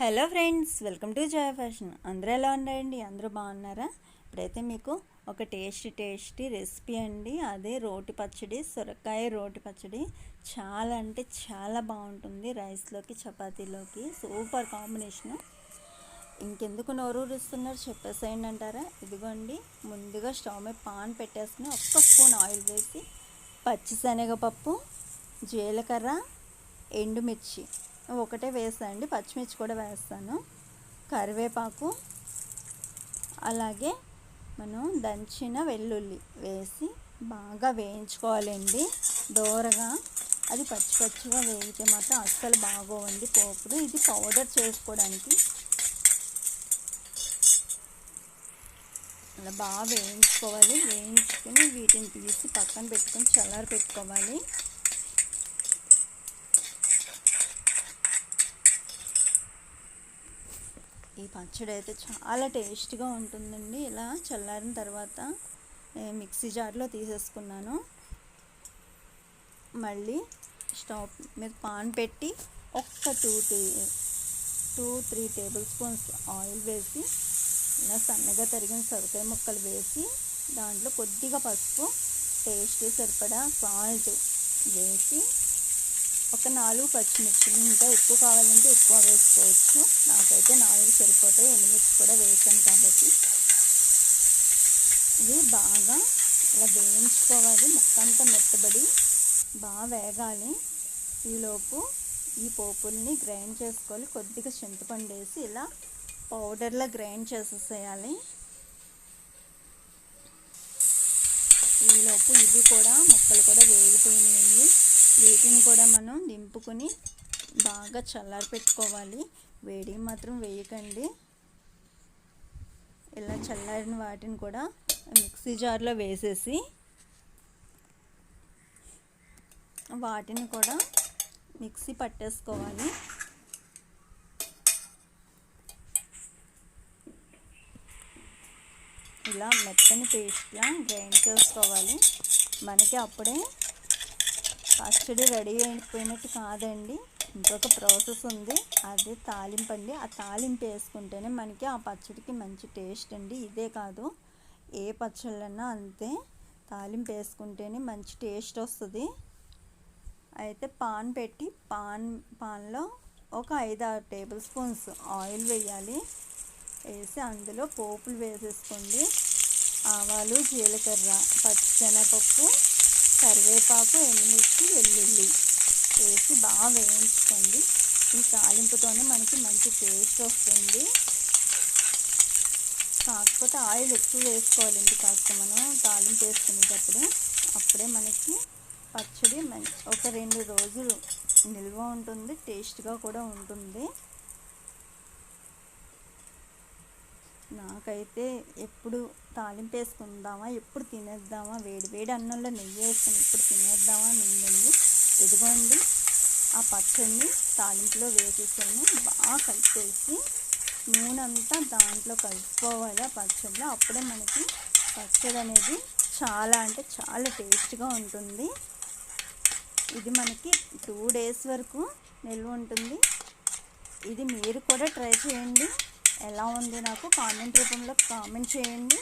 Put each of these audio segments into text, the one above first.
Hello friends welcome to Joy Fashion. అందరూ ఎలా ఉన్నారండి? అందరూ బాగున్నారా? ఇప్పుడైతే మీకు ఒక టేస్టీ టేస్టీ రెసిపీ అండి. అదే రోటి పచ్చడి సొరకాయ రోటి పచ్చడి. చాలా అంటే చాలా బాగుంటుంది రైస్లోకి చపాతీలోకి. Super combination. ఇంకెందుకు నోరూరుస్తున్నారు చెప్పేసేయండి అంటారా? ఇదిగోండి ముందుగా స్టవ్ మీద పాన్ పెట్టేసుకుని ఒక్క స్పూన్ ఆయిల్ వేసి పచ్చిశనగపప్పు జీలకర్ర ఎండుమిర్చి. ఒకటే వేసండి. పచ్చిమిర్చి కూడా వేస్తాను. కరివేపాకు అలాగే మనం దంచిన వెల్లుల్లి వేసి బాగా వేయించుకోవాలండి. దోరగా అది పచ్చి పచ్చిగా వేయితే మాత్రం అస్సలు బాగోవండి పోపుడు ఇది పౌడర్ చేసుకోవడానికి అలా బాగా వేయించుకోవాలి. వేయించుకుని వీటిని తీసి పక్కన పెట్టుకొని చల్లారి పెట్టుకోవాలి ఈ పచ్చడి అయితే చాలా టేస్ట్గా ఉంటుందండి. ఇలా చల్లారిన తర్వాత మిక్సీ జార్లో తీసేసుకున్నాను. మళ్ళీ స్టవ్ మీద పాన్ పెట్టి ఒక్క two to two three tablespoons oil వేసి ఇలా సన్నగా తరిగిన సొరకాయ ముక్కలు వేసి దాంట్లో కొద్దిగా పసుపు టేస్ట్ సరిపడా సాల్ట్ వేసి ఒక నాలుగు పచ్చిమిర్చిలు ఇంకా ఎక్కువ కావాలంటే ఎక్కువ వేసుకోవచ్చు. నాకైతే నాలుగు సరిపోతాయి. ఎండుమిర్చి కూడా వేసాను కాబట్టి. ఇవి బాగా ఇలా వేయించుకోవాలి. ముక్కంతా మెత్తబడి బాగా వేగాలి. ఈలోపు ఈ పోపుల్ని గ్రైండ్ చేసుకోవాలి. కొద్దిగా చింతపండు వేసి ఇలా పౌడర్లా గ్రైండ్ చేసేసేయాలి. ఈలోపు ఇవి కూడా ముక్కలు కూడా వేగిపోయినాయండి. వీటిని కూడా మనం దింపుకొని బాగా చల్లారి పెట్టుకోవాలి వేడి మాత్రం వేయకండి. ఇలా చల్లారిన వాటిని కూడా మిక్సీ జార్లో వేసేసి వాటిని కూడా మిక్సీ పట్టేసుకోవాలి. ఇలా మెత్తని పేస్ట్లా గ్రైండ్ చేసుకోవాలి. మనకి అప్పుడే పచ్చడి రెడీ అయిపోయినట్టు కాదండి. ఇంకొక ప్రాసెస్ ఉంది. అది తాలింపు అండి. ఆ తాలింపు వేసుకుంటేనే మనకి ఆ పచ్చడికి మంచి టేస్ట్ అండి. ఇదే కాదు. ఏ పచ్చళ్ళన్నా అంతే. తాలింపు వేసుకుంటేనే మంచి టేస్ట్ వస్తుంది. అయితే పాన్ పెట్టి పాన్ పాన్లో ఒక ఐదు ఆరు టేబుల్ స్పూన్స్ ఆయిల్ వేయాలి. వేసి అందులో పోపులు వేసేసుకోండి. ఆవాలు జీలకర్ర పచ్చిశనగపప్పు కరివేపాకు ఎండుమిర్చి వెల్లుల్లి వేసి బాగా వేయించుకోండి. ఈ తాలింపుతోనే మనకి మంచి టేస్ట్ వస్తుంది. కాకపోతే ఆయిల్ ఎక్కువ వేసుకోవాలండి కాస్త మనం తాలింపు వేసుకునేటప్పుడు. అప్పుడే మనకి పచ్చడి ఒక రెండు రోజులు నిల్వ ఉంటుంది టేస్ట్గా కూడా ఉంటుంది. నాకైతే ఎప్పుడు తాలింపు వేసుకుందామా ఎప్పుడు తినేద్దామా వేడి వేడి అన్నంలో నెయ్యి వేసుకుని ఎప్పుడు తినేద్దామా అని ఉందండి. ఇదిగోండి ఆ పచ్చడిని తాలింపులో వేసేసాను. బాగా కలిపేసి నూనె అంతా దాంట్లో కలిసిపోవాలి ఆ పచ్చడిలో. అప్పుడే మనకి పచ్చడి అనేది చాలా అంటే చాలా టేస్ట్గా ఉంటుంది. ఇది మనకి టూ డేస్ వరకు నిల్వ ఉంటుంది. ఇది మీరు కూడా ట్రై చేయండి. ఎలా ఉంది నాకు కామెంట్ రూపంలో కామెంట్ చేయండి.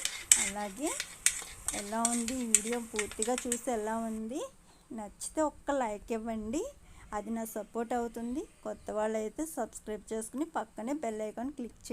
అలాగే ఎలా ఉంది వీడియో పూర్తిగా చూసి ఎలా ఉంది? నచ్చితే ఒక్క లైక్ ఇవ్వండి. అది నా సపోర్ట్ అవుతుంది. కొత్త వాళ్ళు అయితే సబ్స్క్రైబ్ చేసుకుని పక్కనే బెల్ ఐకాన్ క్లిక్ చేయండి.